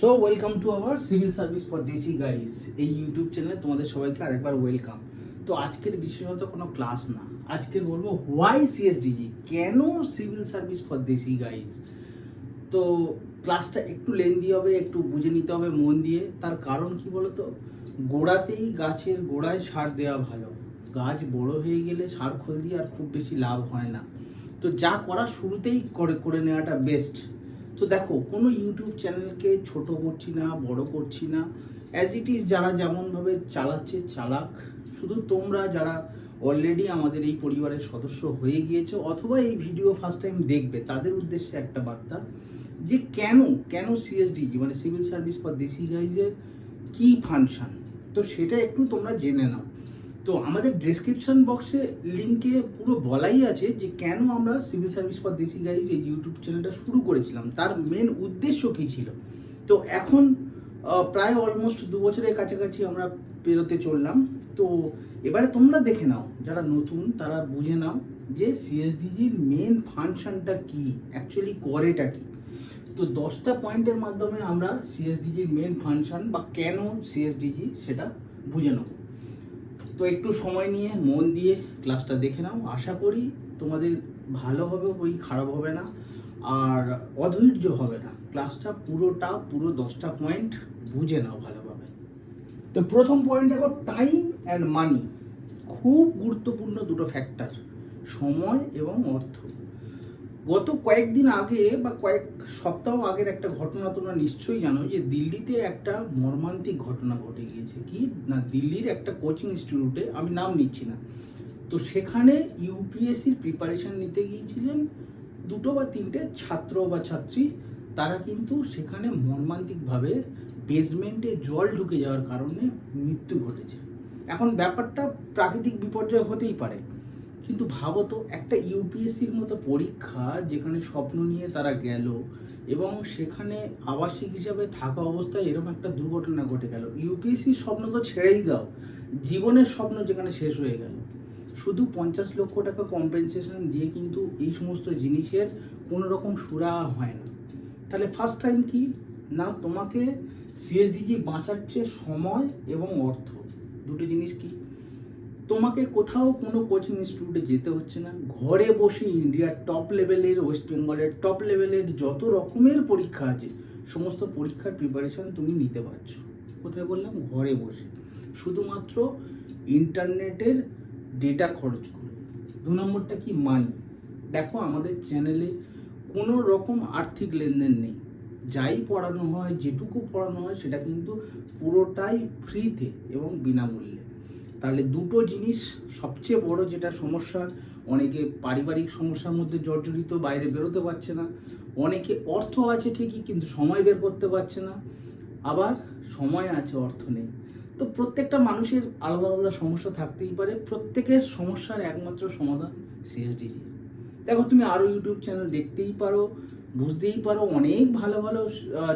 So welcome to our civil service for desi guys এই YouTube চ্যানেলে তোমাদের সবাইকে আরেকবার ওয়েলকাম তো আজকের বিশেষত কোনো ক্লাস না। আজকের বলব হোয়াই সিএসডিজি কেন civil service for desi guys তো ক্লাসটা একটু লেন্দি হবে, একটু বুঝে নিতে হবে মন দিয়ে। তার কারণ কি বলতো? গোড়াতেই গাছের গোড়ায় সার দেওয়া ভালো। গাছ বড় হয়ে গেলে সার খোল দিয়ে আর খুব বেশি লাভ হয় না। তো যা করা শুরুতেই করে করে নেওয়াটা বেস্ট তো দেখো, কোনো ইউটিউব চ্যানেলকে ছোট করছি না, বড় করছি না। অ্যাজ ইট ইজ যারা যেমনভাবে চালাচ্ছে, চালাক। শুধু তোমরা যারা অলরেডি আমাদের এই পরিবারের সদস্য হয়ে গিয়েছো, অথবা এই ভিডিও ফার্স্ট টাইম দেখবে, তাদের উদ্দেশ্যে একটা বার্তা যে কেন কেন সিএসডিজি মানে সিভিল সার্ভিস ফর দেশি গাইজের কী ফাংশান তো সেটা একটু তোমরা জেনে নাও। তো আমাদের ডেসক্রিপশন বক্সে লিঙ্কে পুরো বলাই আছে যে কেন আমরা civil service for desi guys এই ইউটিউব চ্যানেলটা শুরু করেছিলাম। তার মেন উদ্দেশ্য কী ছিল? তো এখন প্রায় অলমোস্ট দু বছরের কাছাকাছি আমরা পেরোতে চললাম। তো এবারে তোমরা দেখে নাও, যারা নতুন, তারা বুঝে নাও যে সিএসডিজির মেন ফাংশনটা কি অ্যাকচুয়ালি করেটা কি। তো দশটা পয়েন্টের মাধ্যমে আমরা সিএসডিজির মেন ফাংশন বা কেন সিএসডিজি সেটা বুঝে নেব। তো একটু সময় নিয়ে, মন দিয়ে ক্লাসটা দেখে নাও। আশা করি তোমাদের ভালো হবে, ওই খারাপ হবে না, আর অধৈর্য হবে না। ক্লাসটা পুরোটা, পুরো দশটা পয়েন্ট বুঝে নাও ভালোভাবে। তো প্রথম পয়েন্ট দেখো টাইম অ্যান্ড মানি খুব গুরুত্বপূর্ণ দুটো ফ্যাক্টর সময় এবং অর্থ। গত কয়েকদিন আগে বা কয়েক সপ্তাহ আগের একটা ঘটনা তোমরা নিশ্চয়ই জানো যে দিল্লিতে একটা মর্মান্তিক ঘটনা ঘটে গিয়েছে। কি? না, দিল্লির একটা কোচিং ইনস্টিটিউটে, আমি নাম নিচ্ছি না। তো সেখানে ইউপিএসসির প্রিপারেশন নিতে গিয়েছিলেন দুটো বা তিনটে ছাত্র বা ছাত্রী। তারা কিন্তু সেখানে মর্মান্তিকভাবে বেসমেন্টে জল ঢুকে যাওয়ার কারণে মৃত্যু ঘটেছে। এখন ব্যাপারটা প্রাকৃতিক বিপর্যয় হতেই পারে। কিন্তু ভাবো তো, একটা ইউপিএসসির মতো পরীক্ষা যেখানে স্বপ্ন নিয়ে তারা গেল এবং সেখানে আবাসিক হিসাবে থাকা অবস্থায় এরকম একটা দুর্ঘটনা ঘটে গেল। ইউপিএসসির স্বপ্ন তো ছেড়েই দাও, জীবনের স্বপ্ন যেখানে শেষ হয়ে গেল। শুধু পঞ্চাশ লক্ষ টাকা কম্পেনসেশন দিয়ে কিন্তু এই সমস্ত জিনিসের কোনো রকম সুরাহা হয় না। তাহলে ফার্স্ট টাইম কি? না, তোমাকে সিএসডিজি বাঁচাচ্ছে সময় এবং অর্থ। দুটো জিনিস কি? তোমাকে কোথাও কোনো কোচিং ইনস্টিটিউটে যেতে হচ্ছে না। ঘরে বসে ইন্ডিয়ার টপ লেভেলের ওয়েস্ট বেঙ্গলের টপ লেভেলের যত রকমের পরীক্ষা আছে, সমস্ত পরীক্ষার প্রিপারেশন তুমি নিতে পারছ। কোথায় বললাম? ঘরে বসে। শুধুমাত্র ইন্টারনেটের ডেটা খরচ করে। দু নম্বরটা কি? মানি দেখো, আমাদের চ্যানেলে কোনো রকম আর্থিক লেনদেন নেই। যাই পড়ানো হয়, যেটুকু পড়ানো হয়, সেটা কিন্তু পুরোটাই ফ্রিতে এবং বিনামূল্যে। তাহলে দুটো জিনিস সবচেয়ে বড় যেটা সমস্যা, অনেকে পারিবারিক সমস্যার মধ্যে জর্জরিত, বাইরে বেরোতে পারছে না। অনেকে অর্থ আছে ঠিকই, কিন্তু সময় বের করতে পারছে না। আবার সময় আছে, অর্থ নেই। তো প্রত্যেকটা মানুষের আলাদা আলাদা সমস্যা থাকতেই পারে। প্রত্যেকের সমস্যার একমাত্র সমাধান সিএসডিজি দেখো, তুমি আরও ইউটিউব চ্যানেল দেখতেই পারো, বুঝতেই পারো, অনেক ভালো ভালো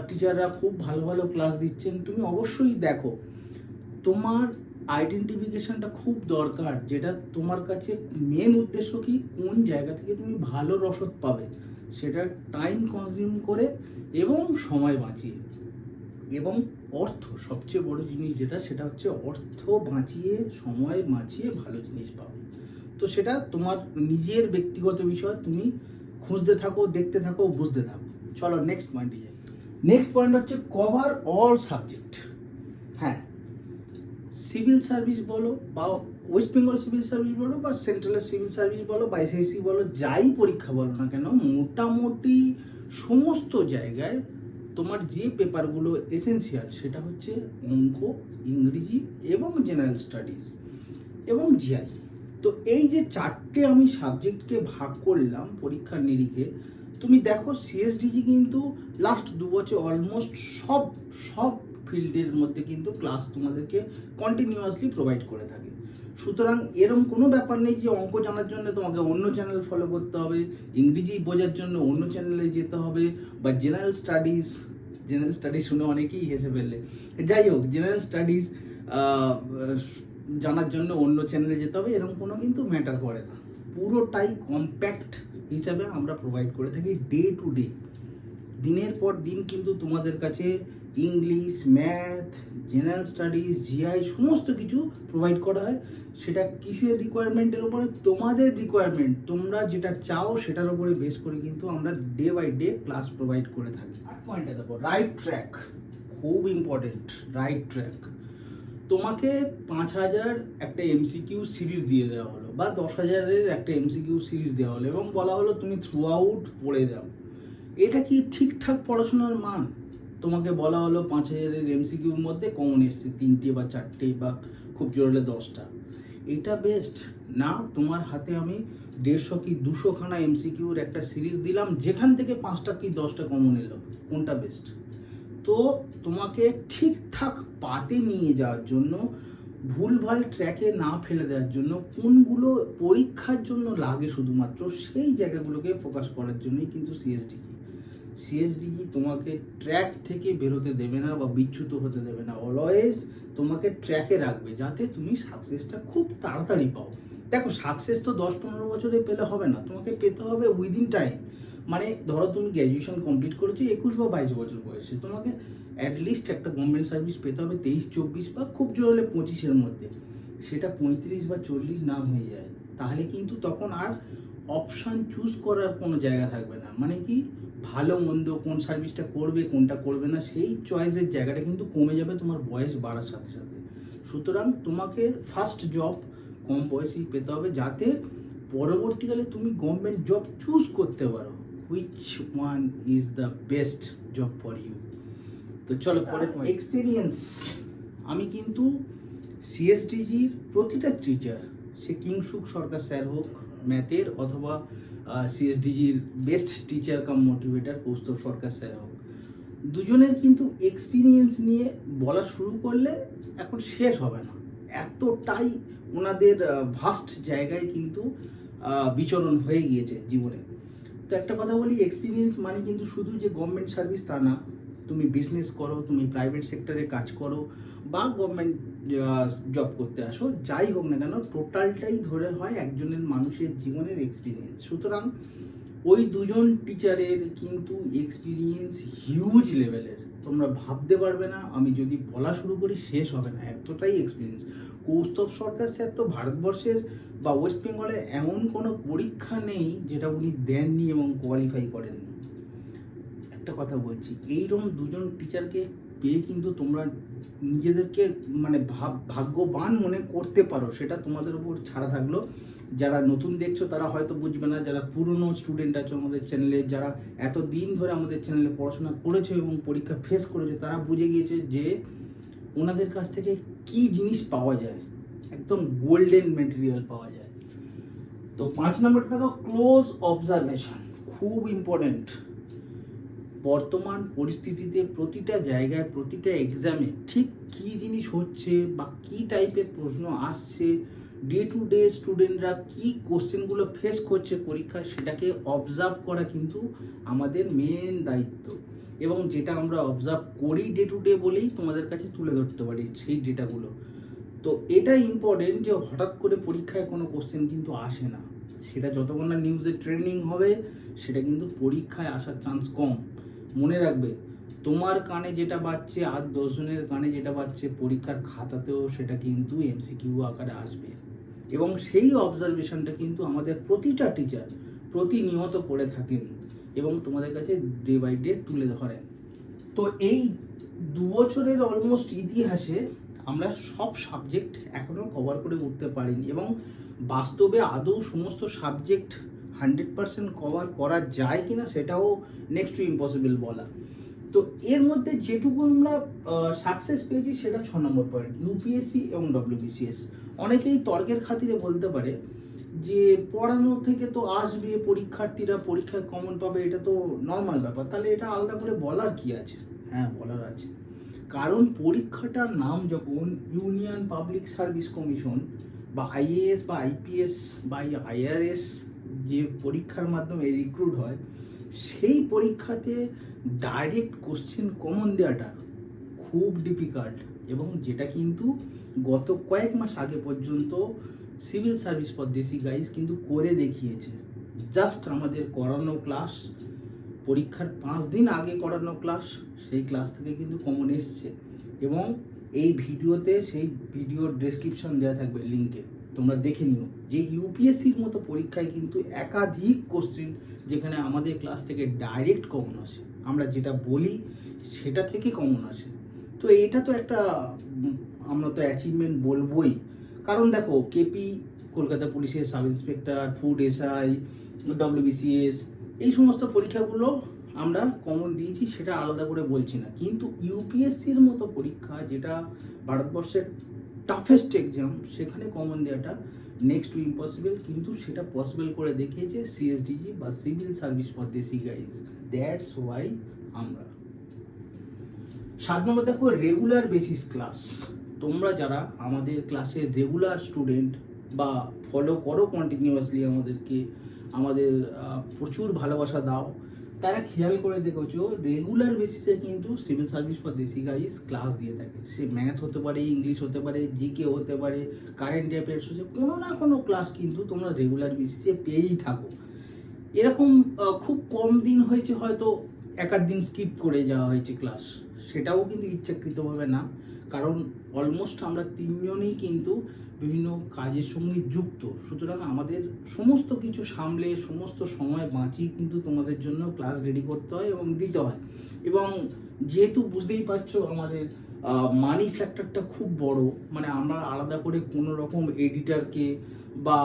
টিচাররা খুব ভালো ভালো ক্লাস দিচ্ছেন। তুমি অবশ্যই দেখো। তোমার আইডেন্টিফিকেশনটা খুব দরকার, যেটা তোমার কাছে মেন উদ্দেশ্য কি? কোন জায়গা থেকে তুমি ভালো রসদ পাবে? সেটা টাইম কনজিউম করে এবং সময় বাঁচিয়ে। এবং অর্থ, সবচেয়ে বড় জিনিস যেটা, সেটা হচ্ছে অর্থ বাঁচিয়ে, সময় বাঁচিয়ে ভালো জিনিস পাবে। তো সেটা তোমার নিজের ব্যক্তিগত বিষয়, তুমি খুঁজতে থাকো, দেখতে থাকো, বুঝতে থাকো। চলো নেক্সট পয়েন্টে যাই। নেক্সট পয়েন্ট হচ্ছে কভার অল সাবজেক্ট হ্যাঁ সিভিল সার্ভিস বলো বা ওয়েস্ট বেঙ্গল সিভিল সার্ভিস বলো বা সেন্ট্রালের সিভিল সার্ভিস বলো বা এসআইসি বলো, যাই পরীক্ষা বলো না কেন, মোটামুটি সমস্ত জায়গায় তোমার যে পেপারগুলো এসেন্সিয়াল সেটা হচ্ছে অঙ্ক, ইংরেজি এবং জেনারেল স্টাডিজ এবং জিআই তো এই যে চারটে আমি সাবজেক্টকে ভাগ করলাম পরীক্ষার নিরিখে, তুমি দেখো সিএসডিজি কিন্তু লাস্ট দু বছর অলমোস্ট সব সব ফিল্ডের মধ্যে কিন্তু ক্লাস তোমাদেরকে কন্টিনিউয়াসলি প্রোভাইড করে থাকে। সুতরাং এরম কোনো ব্যাপার নেই যে অঙ্ক জানার জন্য তোমাকে অন্য চ্যানেল ফলো করতে হবে, ইংরেজি বোঝার জন্য অন্য চ্যানেলে যেতে হবে, বা জেনারেল স্টাডিজ জেনারেল স্টাডিজ শুনে অনেকেই হেসে ফেললে। যাই হোক জেনারেল স্টাডিজ জানার জন্য অন্য চ্যানেলে যেতে হবে এরকম কোনো কিন্তু ম্যাটার করে না। পুরোটাই কম্প্যাক্ট হিসাবে আমরা প্রোভাইড করে থাকি ডে টু ডে দিনের পর দিন কিন্তু তোমাদের কাছে English math general studies GI সমস্ত কিছু প্রোভাইড করা হয়। সেটা কিসের রিকোয়ারমেন্টের উপরে? তোমাদের রিকোয়ারমেন্ট তোমরা যেটা চাও সেটার উপরে বেস করে কিন্তু আমরা day by day class provide করে থাকি। আট পয়েন্টে দেখো রাইট ট্র্যাক খুব ইম্পর্টেন্ট রাইট ট্র্যাক তোমাকে পাঁচ হাজার একটা এমসিকিউ সিরিজ দিয়ে দেওয়া হলো, বা দশ হাজারের একটা এমসিকিউ সিরিজ দেওয়া হলো, এবং বলা হলো তুমি থ্রু আউট পড়ে যাও। এটা কি ঠিকঠাক পড়াশোনার মান? তোমাকে বলা হলো পাঁচ হাজারের এমসিকিউর মধ্যে কমন এসছে তিনটে বা চারটে বা খুব জোর হলে দশটা। এটা বেস্ট না তোমার হাতে আমি দেড়শো কি দুশোখানা এমসিকিউর একটা সিরিজ দিলাম, যেখান থেকে পাঁচটা কি দশটা কমন এলো। কোনটা বেস্ট তো তোমাকে ঠিকঠাক পাতে নিয়ে যাওয়ার জন্য, ভুলভাল ট্র্যাকে না ফেলে দেওয়ার জন্য, কোনগুলো পরীক্ষার জন্য লাগে শুধুমাত্র, সেই জায়গাগুলোকে ফোকাস করার জন্যই কিন্তু সিএসডিজি সিএসডিজি তোমাকে ট্র্যাক থেকে বেরোতে দেবে না বা বিচ্যুত হতে দেবে না। অলওয়েজ তোমাকে ট্র্যাকে রাখবে যাতে তুমি সাকসেসটা খুব তাড়াতাড়ি পাও। দেখো সাকসেস তো দশ পনেরো বছরে পেলে হবে না। তোমাকে পেতে হবে উইদিন টাইম মানে ধরো তুমি গ্র্যাজুয়েশন কমপ্লিট করেছ একুশ বা বাইশ বছর বয়সে। তোমাকে অ্যাটলিস্ট একটা গভর্নমেন্ট সার্ভিস পেতে হবে তেইশ, চব্বিশ বা খুব জোর হলে পঁচিশের মধ্যে। সেটা পঁয়ত্রিশ বা চল্লিশ না হয়ে যায়। তাহলে কিন্তু তখন আর অপশান চুজ করার কোনো জায়গা থাকবে না। মানে কি? ভালো মন্দ কোন সার্ভিসটা করবে কোনটা করবে না সেই চয়েসের জায়গাটা কিন্তু কমে যাবে তোমার বয়স বাড়ার সাথে সাথে। সুতরাং তোমাকে ফার্স্ট জব কম বয়সেই পেতে হবে যাতে পরবর্তীকালে তুমি গভর্নমেন্ট জব চুজ করতে পারো। Which one is the best job for you তো চলো পরে এক্সপিরিয়েন্স আমি কিন্তু সিএসটিজির প্রতিটা টিচার সে কিংসুক সরকার স্যার হোক, ম্যাথের অথবা সিএসডিজির best teacher cum motivator Kaustav Sarkar sir হোক। দুজনের কিন্তু এক্সপিরিয়েন্স নিয়ে বলা শুরু করলে এখন শেষ হবে না। এতটাই ওনাদের ভাস্ট জায়গায় কিন্তু বিচরণ হয়ে গিয়েছে জীবনে। তো একটা কথা বলি এক্সপিরিয়েন্স মানে কিন্তু শুধু যে গভর্নমেন্ট সার্ভিস তা না। তুমি বিজনেস করো, তুমি প্রাইভেট সেক্টরে কাজ করো, বা গভর্নমেন্ট জব করতে আসো, যাই হোক না কেন টোটালটাই ধরে হয় একজনের মানুষের জীবনের এক্সপিরিয়েন্স সুতরাং ওই দুজন টিচারের কিন্তু এক্সপিরিয়েন্স হিউজ লেভেলের তোমরা ভাবতে পারবে না, আমি যদি বলা শুরু করি, শেষ হবে না, এতটাই এক্সপিরিয়েন্স কৌস্তব সরকার স্যার তো ভারতবর্ষের বা ওয়েস্ট বেঙ্গলের এমন কোনো পরীক্ষা নেই যেটা উনি দেননি এবং কোয়ালিফাই করেননি। একটা কথা বলছি, এইরকম দুজন টিচারকে পেয়ে কিন্তু তোমরা নিজেদেরকে মানে ভাগ্যবান মনে করতে পারো, সেটা তোমাদের উপর ছাড়া থাকল। যারা নতুন দেখছ, তারা হয়তো বুঝবে না, যারা পুরনো স্টুডেন্ট আছে আমাদের চ্যানেলে যারা এত দিন ধরে আমাদের চ্যানেলে পড়াশোনা করেছে এবং পরীক্ষা ফেস করেছে, তারা বুঝে গিয়েছে যে ওনাদের কাছ থেকে কি জিনিস পাওয়া যায়। একদম গোল্ডেন মেটেরিয়াল পাওয়া যায়। তো পাঁচ নম্বরটা থাকো ক্লোজ অবজারভেশন খুব ইম্পর্ট্যান্ট বর্তমান পরিস্থিতিতে প্রতিটা জায়গায়, প্রতিটা এক্সামে ঠিক কি জিনিস হচ্ছে বা কি টাইপের প্রশ্ন আসছে? ডে টু ডে স্টুডেন্টরা কি কোশ্চেনগুলো ফেস করছে পরীক্ষায় সেটাকে অবজার্ভ করা কিন্তু আমাদের মেন দায়িত্ব। এবং যেটা আমরা অবজার্ভ করি ডে টু ডে বলেই তোমাদের কাছে তুলে ধরতে পারি সেই ডেটাগুলো তো এটা ইম্পর্টেন্ট যে হঠাৎ করে পরীক্ষায় কোনো কোশ্চেন কিন্তু আসে না। সেটা যতক্ষণ না নিউজে ট্রেন্ডিং হবে, সেটা কিন্তু পরীক্ষায় আসার চান্স কম। মনে রাখবে, তোমার কানে যেটা বাজছে আর দশজনের কানে যেটা বাজছে পরীক্ষার খাতাতেও সেটা কিন্তু এমসিকিউ আকারে আসবে। এবং সেই অবজারভেশনটা কিন্তু আমাদের প্রতিটা টিচার প্রতিনিয়ত করে থাকেন এবং তোমাদের কাছে ডে বাই ডে তুলে ধরেন। তো এই দু বছরের অলমোস্ট ইতিহাসে আমরা সব সাবজেক্ট এখনও কভার করে উঠতে পারিনি এবং বাস্তবে আদৌ সমস্ত সাবজেক্ট হান্ড্রেড পার্সেন্ট কভার করা যায় কিনা সেটাও নেক্সট টু ইম্পসিবল বলা। তো এর মধ্যে যেটুকু আমরা সাকসেস পেয়েছি সেটা ছ নম্বর পয়েন্ট ইউপিএসসি এবং ডব্লিউবিসিএস অনেকেই তর্কের খাতিরে বলতে পারে যে পড়ানো থেকে তো আসবে, পরীক্ষার্থীরা পরীক্ষায় কমন পাবে, এটা তো নর্মাল ব্যাপার। তাহলে এটা আলাদা করে বলার কি আছে? হ্যাঁ বলার আছে। কারণ পরীক্ষাটার নাম যখন ইউনিয়ন পাবলিক সার্ভিস কমিশন বা আইএএস বা আইপিএস বা আইআরএস যে পরীক্ষার মাধ্যমে রিক্রুট হয়, সেই পরীক্ষাতে ডাইরেক্ট কোশ্চেন কমন দেওয়াটা খুব ডিফিকাল্ট এবং যেটা কিন্তু গত কয়েক মাস আগে পর্যন্ত সিভিল সার্ভিস পদ্ধতি গাইজ কিন্তু করে দেখিয়েছে। জাস্ট আমাদের করানো ক্লাস পরীক্ষার পাঁচ দিন আগে করানো ক্লাস সেই ক্লাস থেকে কিন্তু কমন এসছে এবং এই ভিডিওতে সেই ভিডিওর ডেসক্রিপশন দেওয়া থাকবে লিঙ্কে তোমরা দেখে নিও যে ইউপিএসসির মতো পরীক্ষায় কিন্তু একাধিক কোশ্চেন যেখানে আমাদের ক্লাস থেকে ডাইরেক্ট কমন আসে। আমরা যেটা বলি সেটা থেকে কমন আসে। তো এটা তো একটা আমরা তো অ্যাচিভমেন্ট বলবোই। কারণ দেখো কেপি কলকাতা পুলিশের sub inspector food SI WBCS এই সমস্ত পরীক্ষাগুলো আমরা কমন দিয়েছি, সেটা আলাদা করে বলছি না। কিন্তু ইউপিএসসির মতো পরীক্ষা যেটা ভারতবর্ষের টাফেস্ট এক্সাম সেখানে কমন দেওয়াটা নেক্সট টু ইম্পসিবল কিন্তু সেটা পসিবল করে দেখিয়েছে সিএসডিজি বা civil service for desi guys that's why আমরা। সাত নম্বর দেখো রেগুলার বেসিস ক্লাস তোমরা যারা আমাদের ক্লাসের রেগুলার স্টুডেন্ট বা ফলো করো কন্টিনিউয়াসলি আমাদেরকে, আমাদের প্রচুর ভালোবাসা দাও তারা খেয়াল করে দেখেছ রেগুলার বেসিসে কিন্তু civil service for desi guys class দিয়ে থাকে। সে ম্যাথ হতে পারে ইংলিশ হতে পারে জিকে হতে পারে কারেন্ট অ্যাফেয়ার্স হচ্ছে, কোনো না কোনো ক্লাস কিন্তু তোমরা রেগুলার বেসিসে পেয়েই থাকো। এরকম খুব কম দিন হয়েছে হয়তো এক দিন স্কিপ করে যাওয়া হয়েছে ক্লাস সেটাও কিন্তু ইচ্ছাকৃতভাবে না। কারণ অলমোস্ট আমরা তিনজনেই কিন্তু বিভিন্ন কাজের সঙ্গে যুক্ত। সুতরাং আমাদের সমস্ত কিছু সামলে, সমস্ত সময় বাঁচিয়ে কিন্তু তোমাদের জন্য ক্লাস রেডি করতে হয় এবং দিতে হয়। এবং যেহেতু বুঝতেই পারছ আমাদের মানি ফ্যাক্টরটা খুব বড় মানে আমরা আলাদা করে কোনো রকম এডিটারকে বা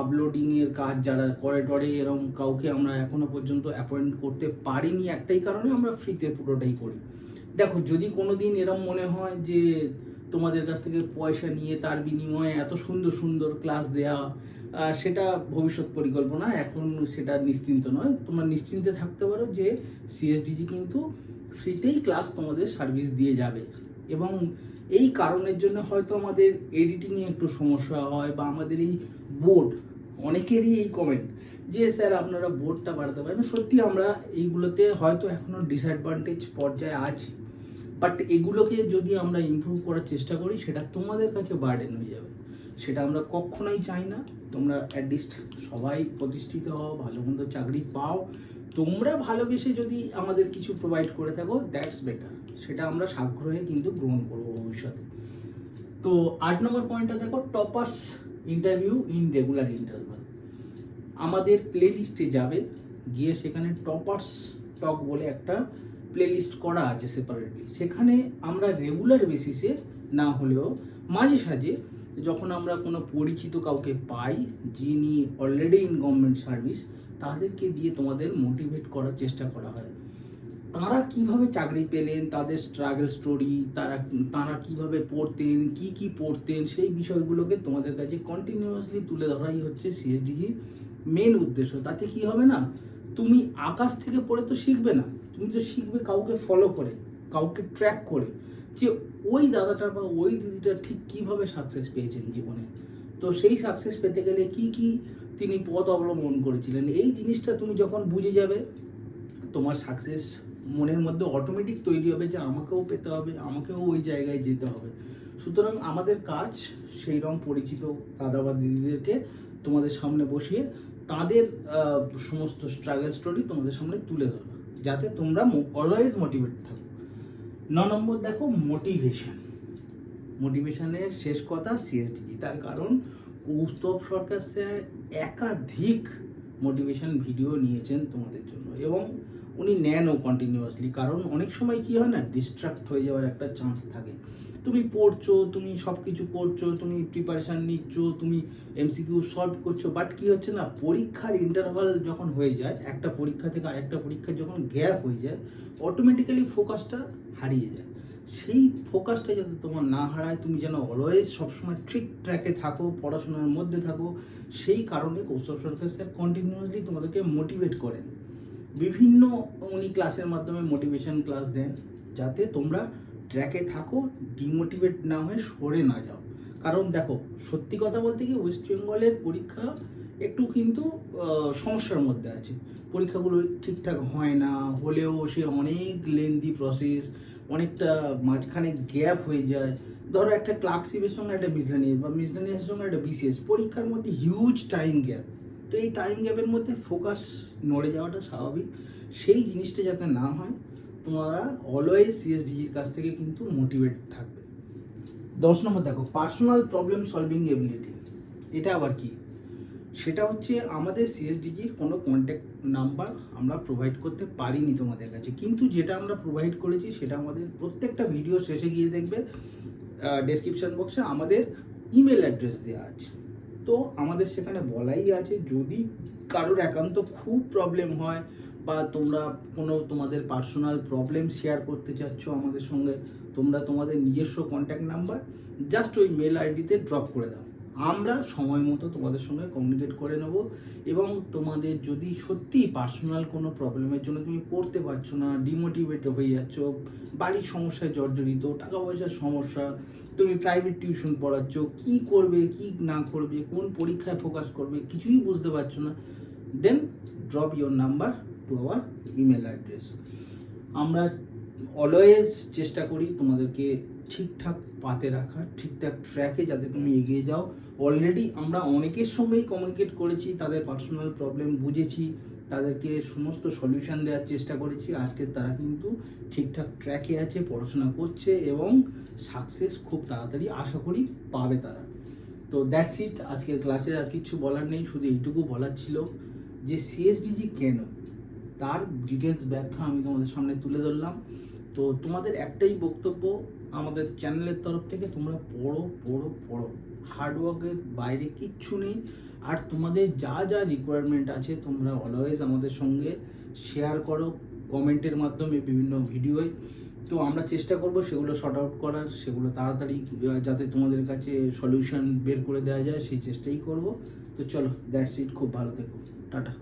আপলোডিংয়ের কাজ যারা করে টরে এরকম কাউকে আমরা এখনও পর্যন্ত অ্যাপয়েন্ট করতে পারিনি একটাই কারণে আমরা ফ্রিতে পুরোটাই করি। দেখো, যদি কোনো দিন এরম মনে হয় যে তোমাদের কাছ থেকে পয়সা নিয়ে তার বিনিময়ে এত সুন্দর সুন্দর ক্লাস দেওয়া সেটা ভবিষ্যৎ পরিকল্পনা। এখন সেটা নিশ্চিন্ত নয়। তোমরা নিশ্চিন্তে থাকতে পারো যে সিএসডিজি কিন্তু ফ্রিতেই ক্লাস তোমাদের সার্ভিস দিয়ে যাবে। এবং এই কারণের জন্য হয়তো আমাদের এডিটিংয়ে একটু সমস্যা হয় বা আমাদের এই বোর্ড অনেকেরই এই কমেন্ট যে, স্যার, আপনারা বোর্ডটা বাড়াতে পারেন। সত্যি আমরা এইগুলোতে হয়তো এখনও ডিসঅ্যাডভান্টেজ পর্যায়ে আছি। বাট এগুলোকে যদি আমরা ইমপ্রুভ করার চেষ্টা করি, সেটা তোমাদের কাছে বার্ডেন হয়ে যাবে। সেটা আমরা কখনোই চাই না। তোমরা অ্যাটলিস্ট সবাই প্রতিষ্ঠিত হও, ভালো মন্দ চাকরি পাও। তোমরা ভালোবেসে যদি আমাদের কিছু প্রোভাইড করে থাকো দ্যাটস বেটার সেটা আমরা সাগ্রহে কিন্তু গ্রহণ করব ভবিষ্যতে। তো আট নম্বর পয়েন্টটা দেখো toppers interview in regular interval আমাদের প্লে লিস্টে যাবে। গিয়ে সেখানে টপার্স টক বলে একটা প্লে লিস্ট করা আছে সেপারেটলি সেখানে আমরা রেগুলার বেসিসে না হলেও মাঝে সাঝে যখন আমরা কোনো পরিচিত কাউকে পাই, যিনি অলরেডি ইন গভর্নমেন্ট সার্ভিস তাদেরকে দিয়ে তোমাদের মোটিভেট করার চেষ্টা করা হয়। তারা কীভাবে চাকরি পেলেন, তাদের স্ট্রাগল স্টোরি তারা তারা কীভাবে পড়তেন, কি কি পড়তেন, সেই বিষয়গুলোকে তোমাদের কাছে কন্টিনিউয়াসলি তুলে ধরাই হচ্ছে সিএসডিজির মেন উদ্দেশ্য। তাতে কি হবে না? তুমি আকাশ থেকে পড়ে তো শিখবে না। তুমি তো শিখবে কাউকে ফলো করে, কাউকে ট্র্যাক করে যে ওই দাদাটা বা ওই দিদিটা ঠিক কীভাবে সাকসেস পেয়েছেন জীবনে। তো সেই সাকসেস পেতে গেলে কি কি তিনি পথ অবলম্বন করেছিলেন? এই জিনিসটা তুমি যখন বুঝে যাবে, তোমার সাকসেস মনের মধ্যে অটোমেটিক তৈরি হবে যে আমাকেও পেতে হবে, আমাকেও ওই জায়গায় যেতে হবে। সুতরাং আমাদের কাজ সেই রকম পরিচিত দাদা বা দিদিদেরকে তোমাদের সামনে বসিয়ে তাদের সমস্ত স্ট্রাগল স্টোরি তোমাদের সামনে তুলে ধরো। যাতে তোমরা অলওয়েজ মোটিভেট থাকো। ন নম্বর দেখো মোটিভেশন মোটিভেশনের শেষ কথা সিএসডি তার কারণ কৌস্তব সরকার স্যার একাধিক মোটিভেশন ভিডিও নিয়েছেন তোমাদের জন্য এবং উনি নেন ও কন্টিনিউয়াসলি কারণ অনেক সময় কি হয় না ডিস্ট্রাক্ট হয়ে যাওয়ার একটা চান্স থাকে। তুমি পড়ছো, তুমি সব কিছু করছ, তুমি প্রিপারেশান নিচ্ছ, তুমি এমসিকিউ সলভ করছ বাট কি হচ্ছে না, পরীক্ষার ইন্টারভাল যখন হয়ে যায়, একটা পরীক্ষা থেকে আরেকটা পরীক্ষার যখন গ্যাপ হয়ে যায় অটোমেটিক্যালি ফোকাসটা হারিয়ে যায়। সেই ফোকাসটা যাতে তোমার না হারায়, তুমি যেন অলওয়েজ সবসময় ঠিক ট্র্যাকে থাকো, পড়াশোনার মধ্যে থাকো, সেই কারণে কৌশল সরকার স্যার কন্টিনিউয়াসলি তোমাদেরকে মোটিভেট করেন। বিভিন্ন উনি ক্লাসের মাধ্যমে মোটিভেশন ক্লাস দেন, যাতে তোমরা ট্র্যাকে থাকো ডিমোটিভেট না হয়ে সরে না যাও। কারণ দেখো, সত্যি কথা বলতে কি ওয়েস্ট বেঙ্গলের পরীক্ষা একটু কিন্তু সমস্যার মধ্যে আছে। পরীক্ষাগুলো ঠিকঠাক হয় না, হলেও সে অনেক লেন্দি প্রসেস অনেকটা মাঝখানে গ্যাপ হয়ে যায়। ধরো একটা ক্লার্কশিপের সঙ্গে একটা মিসলেনিয়াস বা মিসলেনিয়াসের সঙ্গে একটা বিসিএস পরীক্ষার মধ্যে হিউজ টাইম গ্যাপ তো এই টাইম গ্যাপের মধ্যে ফোকাস নড়ে যাওয়াটা স্বাভাবিক। সেই জিনিসটা যাতে না হয় তোমরা অলওয়েজ সিএসডিজির কাছ থেকে কিন্তু মোটিভেট থাকবে। দশ নম্বর দেখো পার্সোনাল প্রবলেম সলভিং এবিলিটি এটা আবার কি? সেটা হচ্ছে আমাদের সিএসডিজির কোনো কন্ট্যাক্ট নাম্বার আমরা প্রোভাইড করতে পারিনি তোমাদের কাছে। কিন্তু যেটা আমরা প্রোভাইড করেছি, সেটা আমাদের প্রত্যেকটা ভিডিও শেষে গিয়ে দেখবে ডেসক্রিপশন বক্সে আমাদের ইমেল অ্যাড্রেস দেওয়া আছে। তো আমাদের সেখানে বলাই আছে, যদি কারোর একান্ত খুব প্রবলেম হয় বা তোমরা কোনো তোমাদের পার্সোনাল প্রবলেম শেয়ার করতে চাচ্ছ আমাদের সঙ্গে, তোমরা তোমাদের নিজস্ব কন্ট্যাক্ট নাম্বার জাস্ট ওই মেল আইডিতে ড্রপ করে দাও। আমরা সময় মতো তোমাদের সঙ্গে কমিউনিকেট করে নেব এবং তোমাদের যদি সত্যি পার্সোনাল কোনো প্রবলেমের জন্য তুমি পড়তে পারছ না ডিমোটিভেট হয়ে যাচ্ছ, বাড়ির সমস্যায় জর্জরিত টাকা পয়সার সমস্যা, তুমি প্রাইভেট টিউশন পড়াচ্ছ, কি করবে, কি না করবে, কোন পরীক্ষায় ফোকাস করবে, কিছুই বুঝতে পারছ না then drop your number to our email address আমরা অলওয়েজ চেষ্টা করি তোমাদেরকে ঠিকঠাক পাতে রাখার, ঠিকঠাক ট্র্যাকে যাতে তুমি এগিয়ে যাও। অলরেডি আমরা অনেকের সঙ্গেই কমিউনিকেট করেছি, তাদের পার্সোনাল প্রবলেম বুঝেছি, তাদেরকে সমস্ত সলিউশন দেওয়ার চেষ্টা করেছি। আজকে তারা কিন্তু ঠিকঠাক ট্র্যাকে আছে, পড়াশোনা করছে এবং সাকসেস খুব তাড়াতাড়ি আশা করি পাবে তারা। তো দ্যাটস ইট আজকের ক্লাসে আর কিছু বলার নেই, শুধু এইটুকু বলার ছিল যে সিএসডিজি কেন? তার ডিটেলস ব্যাখ্যা আমি তোমাদের সামনে তুলে ধরলাম। তো তোমাদের একটাই বক্তব্য আমাদের চ্যানেলের তরফ থেকে, তোমরা পড়ো পড়ো পড়ো। হার্ডওয়ার্কের বাইরে কিচ্ছু নেই। আর তোমাদের যা যা রিকোয়ারমেন্ট আছে, তোমরা অলওয়েজ আমাদের সঙ্গে শেয়ার করো কমেন্টের মাধ্যমে বিভিন্ন ভিডিওয় তো আমরা চেষ্টা করব সেগুলো শর্ট আউট করার, সেগুলো তাড়াতাড়ি যাতে তোমাদের কাছে সলিউশন বের করে দেওয়া যায়, সেই চেষ্টাই করব। তো চলো দ্যাটস ইট খুব ভালো থেকো। টাটা।